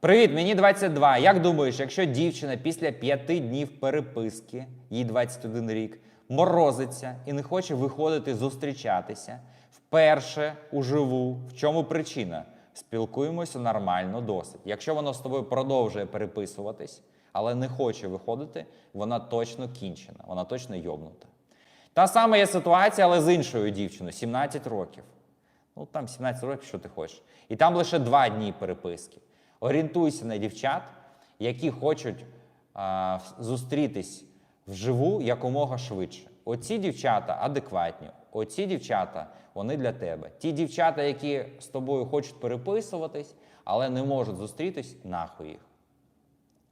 Привіт, мені 22. Як думаєш, якщо дівчина після п'яти днів переписки, їй 21 рік, морозиться і не хоче виходити зустрічатися вперше уживу, в чому причина? Спілкуємося нормально досить. Якщо вона з тобою продовжує переписуватись, але не хоче виходити, вона точно кінчена, вона точно йобнута. Та сама є ситуація, але з іншою дівчиною, 17 років. Ну там 17 років, що ти хочеш. І там лише два дні переписки. Орієнтуйся на дівчат, які хочуть а, зустрітись вживу якомога швидше. Оці дівчата адекватні, оці дівчата вони для тебе. Ті дівчата, які з тобою хочуть переписуватись, але не можуть зустрітись, нахуй їх.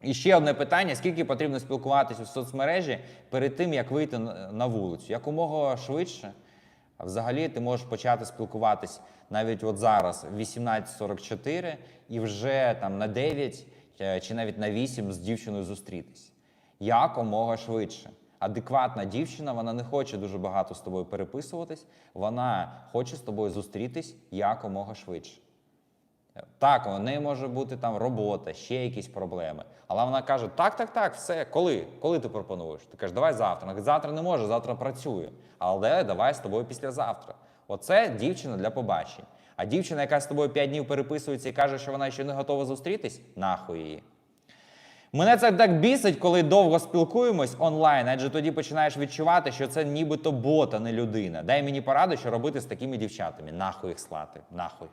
І ще одне питання: скільки потрібно спілкуватися у соцмережі перед тим, як вийти на вулицю? Якомога швидше. А взагалі ти можеш почати спілкуватись навіть от зараз, в 18.44, і вже там на 9 е, чи навіть на 8 з дівчиною зустрітись. Якомога швидше. Адекватна дівчина, вона не хоче дуже багато з тобою переписуватись, вона хоче з тобою зустрітись якомога швидше. Так, у неї може бути там робота, ще якісь проблеми. Але вона каже: так, так, так, все, коли? Коли ти пропонуєш? Ти кажеш, давай завтра. Вона каже, завтра не може, завтра працює. Але давай з тобою післязавтра. Оце дівчина для побачень. А дівчина, яка з тобою 5 днів переписується і каже, що вона ще не готова зустрітись, нахуй її. Мене це так бісить, коли довго спілкуємось онлайн, адже тоді починаєш відчувати, що це нібито бот, а не людина. Дай мені пораду, що робити з такими дівчатами. Нахуй їх слати, нахуй.